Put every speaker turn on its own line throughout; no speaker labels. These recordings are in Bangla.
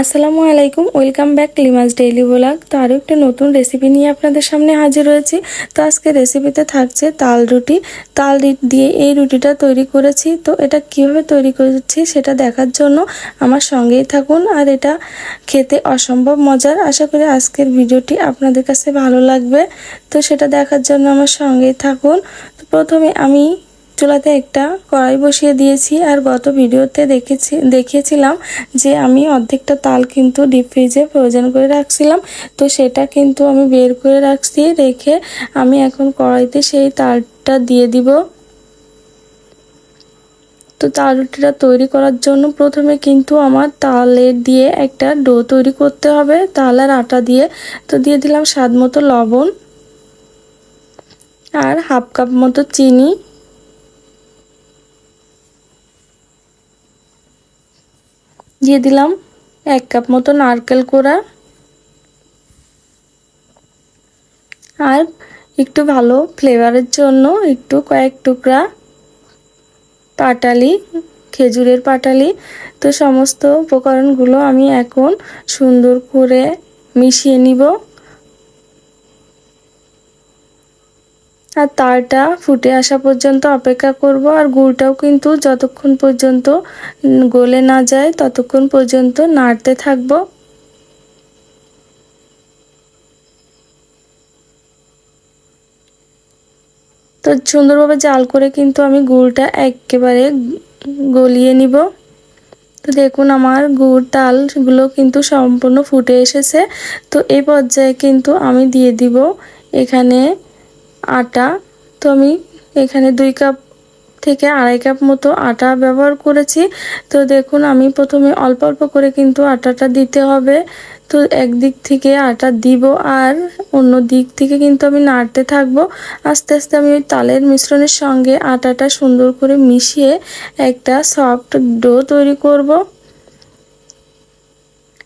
আসসালামু আলাইকুম, ওয়েলকাম ব্যাক লিমাস ডেইলি ব্লগ। তো আরও একটা নতুন রেসিপি নিয়ে আপনাদের সামনে হাজির হয়েছি। তো আজকে রেসিপিতে থাকছে তাল রুটি। তাল দিয়ে এই রুটিটা তৈরি করেছি। তো এটা কীভাবে তৈরি করেছি সেটা দেখার জন্য আমার সঙ্গেই থাকুন। আর এটা খেতে অসম্ভব মজার। আশা করি আজকের ভিডিওটি আপনাদের কাছে ভালো লাগবে। তো সেটা দেখার জন্য আমার সঙ্গেই থাকুন। তো প্রথমে আমি চুলাতে একটা কড়াই বসিয়ে দিয়েছি আর গত ভিডিওতে দেখেছি, দেখিয়েছিলাম যে আমি অর্ধেকটা তাল কিন্তু ডিপ ফ্রিজে প্রয়োজন করে রাখছিলাম। তো সেটা কিন্তু আমি বের করে রাখছি, রেখে আমি এখন কড়াইতে সেই তালটা দিয়ে দিব। তো তাল রুটিটা তৈরি করার জন্য প্রথমে কিন্তু আমার তালের দিয়ে একটা ডো তৈরি করতে হবে, তাল আর আটা দিয়ে। তো দিয়ে দিলাম স্বাদ মতো লবণ আর হাফ কাপ মতো চিনি। দিয়ে দিলাম এক কাপ মতো নারকেল কোড়া। আর একটু ভালো ফ্লেভারের জন্য একটু কয়েক টুকরা পাটালি, খেজুরের পাটালি। তো সমস্ত উপকরণগুলো আমি এখন সুন্দর করে মিশিয়ে নিব। আর তারটা ফুটে আসা পর্যন্ত অপেক্ষা করব, আর গুড়টাও কিন্তু যতক্ষণ পর্যন্ত গলে না যায় ততক্ষণ পর্যন্ত নাড়তে থাকব। তো সুন্দরভাবে জাল করে কিন্তু আমি গুড়টা একেবারে গলিয়ে নিব। তো দেখুন আমার গুড় তালগুলো কিন্তু সম্পূর্ণ ফুটে এসেছে। তো এই পর্যায়ে কিন্তু আমি দিয়ে দিব এখানে আটা। তো আমি এখানে দুই কাপ থেকে আড়াই কাপ মতো আটা ব্যবহার করেছি। তো দেখুন, আমি প্রথমে অল্প অল্প করে কিন্তু আটাটা দিতে হবে। তো একদিক থেকে আটা দিব আর অন্য দিক থেকে কিন্তু আমি নাড়তে থাকব। আস্তে আস্তে আমি ওই তালের মিশ্রণের সঙ্গে আটাটা সুন্দর করে মিশিয়ে একটা সফট ডো তৈরি করব।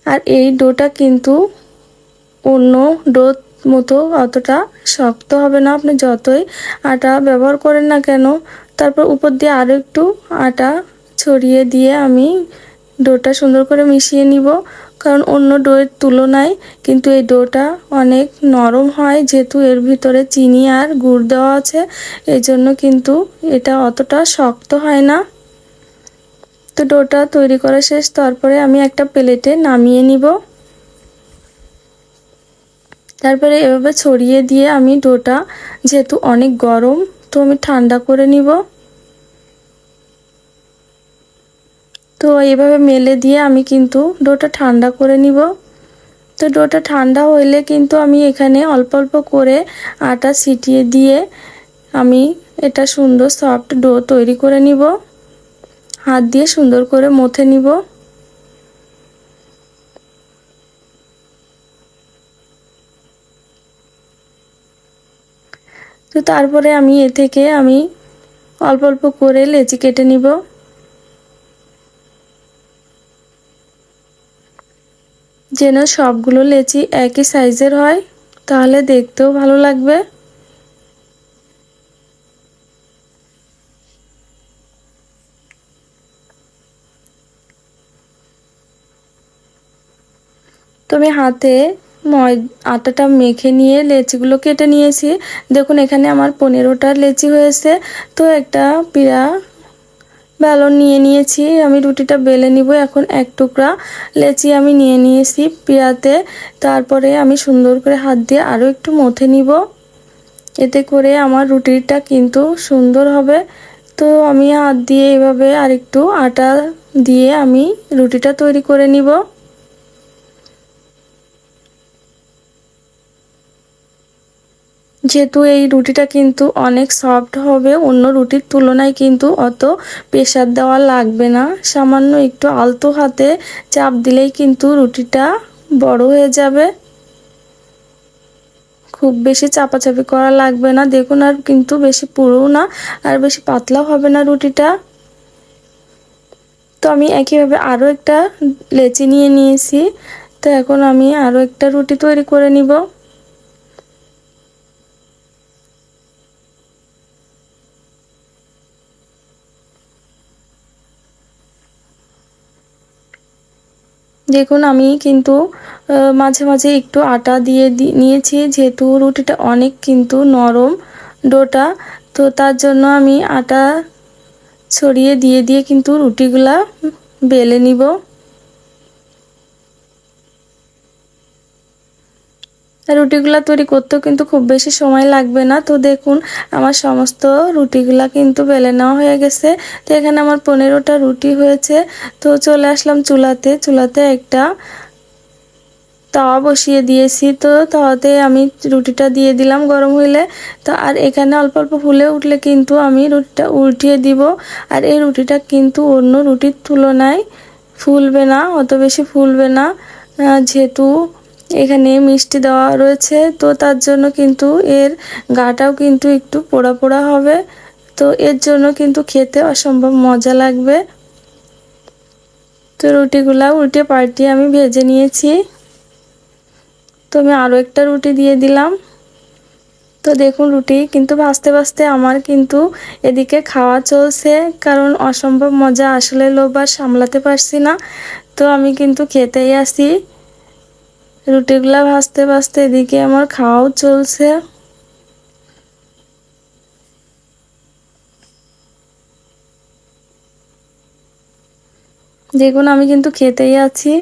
আর এই ডোটা কিন্তু অন্য ডো মতো অতটা শক্ত হবে না আপনি যতই আটা ব্যবহার করেন না কেন, তারপর উপর দিয়ে আরও একটু আটা ছড়িয়ে দিয়ে আমি ডোটা সুন্দর করে মিশিয়ে নিব। কারণ অন্য ডোয়ের তুলনায় কিন্তু এই ডোটা অনেক নরম হয়, যেহেতু এর ভিতরে চিনি আর গুড় দেওয়া আছে এই জন্য কিন্তু এটা অতটা শক্ত হয় না। তো ডোটা তৈরি করা শেষ, তারপরে আমি একটা প্লেটে নামিয়ে নিব। তারপরে এভাবে ছড়িয়ে দিয়ে আমি ডোটা, যেহেতু অনেক গরম, তো আমি ঠান্ডা করে নিব। তো এভাবে মেলে দিয়ে আমি কিন্তু ডোটা ঠান্ডা করে নিব। তো ডোটা ঠান্ডা হইলে কিন্তু আমি এখানে অল্প অল্প করে আটা ছিটিয়ে দিয়ে আমি এটা সুন্দর সফট ডো তৈরি করে নিব। হাত দিয়ে সুন্দর করে মথে নিব। তো তারপরে আমি এ থেকে আমি অল্প অল্প করে লেচি কেটে নিব। যেন সবগুলো লেচি একই সাইজের হয়, তাহলে দেখতেও ভালো লাগবে। তুমি হাতে আটাটা মেখে নিয়ে লেচিগুলো কেটে নিয়েছি। দেখুন, এখানে আমার পনেরোটা লেচি হয়েছে। তো একটা পিড়া বেলন নিয়ে নিয়েছি। আমি রুটিটা বেলে নিব। এখন এক টুকরা লেচি আমি নিয়ে নিয়েছি পিড়াতে। তারপরে আমি সুন্দর করে হাত দিয়ে আরও একটু মথে নিব। এতে করে আমার রুটিটা কিন্তু সুন্দর হবে। তো আমি হাত দিয়ে এভাবে আরেকটু আটা দিয়ে আমি রুটিটা তৈরি করে নিব। যেহেতু এই রুটিটা কিন্তু অনেক সফট হবে, অন্য রুটির তুলনায় কিন্তু অত প্রেশার দেওয়া লাগবে না। সামান্য একটু আলতো হাতে চাপ দিলেই কিন্তু রুটিটা বড় হয়ে যাবে। খুব বেশি চাপাচাপি করা লাগবে না। দেখুন আর কিন্তু বেশি পুরোও না, আর বেশি পাতলাও হবে না রুটিটা। তো আমি একইভাবে আরও একটা লেচি নিয়ে নিয়েছি। তো এখন আমি আরও একটা রুটি তৈরি করে নিব। দেখুন, আমি কিন্তু মাঝে মাঝে একটু আটা দিয়ে নিয়েছি। যেহেতু রুটিটা অনেক কিন্তু নরম ডোটা, তো তার জন্য আমি আটা ছড়িয়ে দিয়ে দিয়ে কিন্তু রুটিগুলা বেলে নিব। রুটিগুলা তৈরি করতেও কিন্তু খুব বেশি সময় লাগবে না। তো দেখুন, আমার সমস্ত রুটিগুলা কিন্তু বেলে নেওয়া হয়ে গেছে। তো এখানে আমার পনেরোটা রুটি হয়েছে। তো চলে আসলাম চুলাতে। চুলাতে একটা তাওয়া বসিয়ে দিয়েছি। তো তাওয়াতে আমি রুটিটা দিয়ে দিলাম গরম হইলে। তো আর এখানে অল্প অল্প ফুলে উঠলে কিন্তু আমি রুটিটা উল্টিয়ে দিব। আর এই রুটিটা কিন্তু অন্য রুটির তুলনায় ফুলবে না, অত বেশি ফুলবে না। যেহেতু এখানে মিষ্টি দেওয়া রয়েছে, তো তার জন্য কিন্তু এর গাটাও কিন্তু একটু পোড়া পোড়া হবে। তো এর জন্য কিন্তু খেতে অসম্ভব মজা লাগবে। তো রুটিগুলা উল্টে পাল্টিয়ে আমি ভেজে নিয়েছি। তো আমি আরও একটা রুটি দিয়ে দিলাম। তো দেখুন, রুটি কিন্তু ভাজতে ভাজতে আমার কিন্তু এদিকে খাওয়া চলছে, কারণ অসম্ভব মজা আসলে লোভ সামলাতে পারছি না। তো আমি কিন্তু খেতেই আসি। রুটিগুলা ভাজতে ভাজতে এদিকে আমার খাওয়াও চলছে। দেখুন, আমি কিন্তু খেতেই আছি।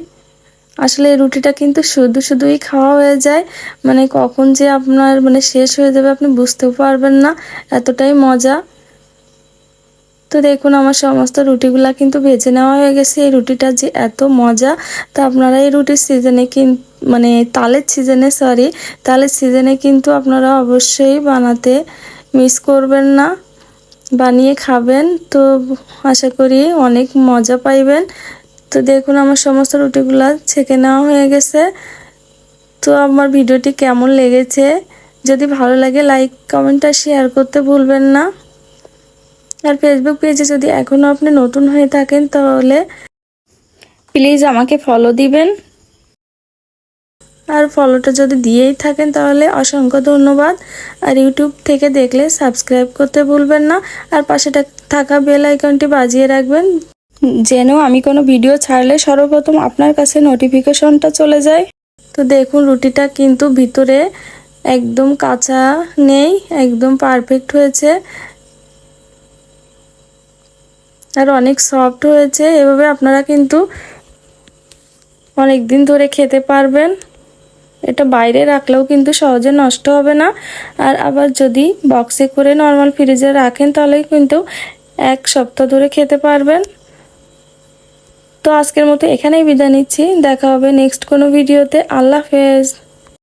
আসলে এই রুটিটা কিন্তু শুধু শুধুই খাওয়া হয়ে যায়। মানে কখন যে আপনার মানে শেষ হয়ে যাবে আপনি বুঝতেও পারবেন না, এতটাই মজা। তো দেখুন, আমার সমস্ত রুটিগুলা কিন্তু ভেজে নেওয়া হয়ে গেছে। এই রুটিটা যে এত মজা, তো আপনারা এই রুটির সিজনে কিন মানে তালের সিজনে সরি তালের সিজনে কিন্তু আপনারা অবশ্যই বানাতে মিস করবেন না। বানিয়ে খাবেন। তো আশা করি অনেক মজা পাইবেন। তো দেখুন, আমার সমস্ত রুটিগুলো ছেঁকে নেওয়া হয়ে গেছে। তো আমার ভিডিওটি কেমন লেগেছে? যদি ভালো লাগে লাইক কমেন্ট আর শেয়ার করতে ভুলবেন না। আর ফেসবুক পেজে যদি এখনও আপনি নতুন হয়ে থাকেন, তাহলে প্লিজ আমাকে ফলো দিবেন। আর ফলোটা যদি দিয়েই থাকেন তাহলে অসংখ্য ধন্যবাদ। আর ইউটিউব থেকে দেখলে সাবস্ক্রাইব করতে ভুলবেন না। আর পাশে থাকা বেল আইকনটি বাজিয়ে রাখবেন। যেন আমি কোনো ভিডিও ছাড়লে সর্বপ্রথম আপনার কাছে নোটিফিকেশনটা চলে যায়। তো দেখুন, রুটিটা কিন্তু ভিতরে একদম কাঁচা নেই, একদম পারফেক্ট হয়েছে। আর অনেক সফট হয়েছে। এভাবে আপনারা কিন্তু অনেক দিন ধরে খেতে পারবেন। এটা বাইরে রাখলেও কিন্তু সহজে নষ্ট হবে না। আর আবার যদি বক্সে করে নর্মাল ফ্রিজে রাখেন তাহলে কিন্তু এক সপ্তাহ ধরে খেতে পারবেন। তো আজকের মতো এখানেই বিদায় নিচ্ছি। দেখা হবে নেক্সট কোনো ভিডিওতে আল্লাহ হাফেজ।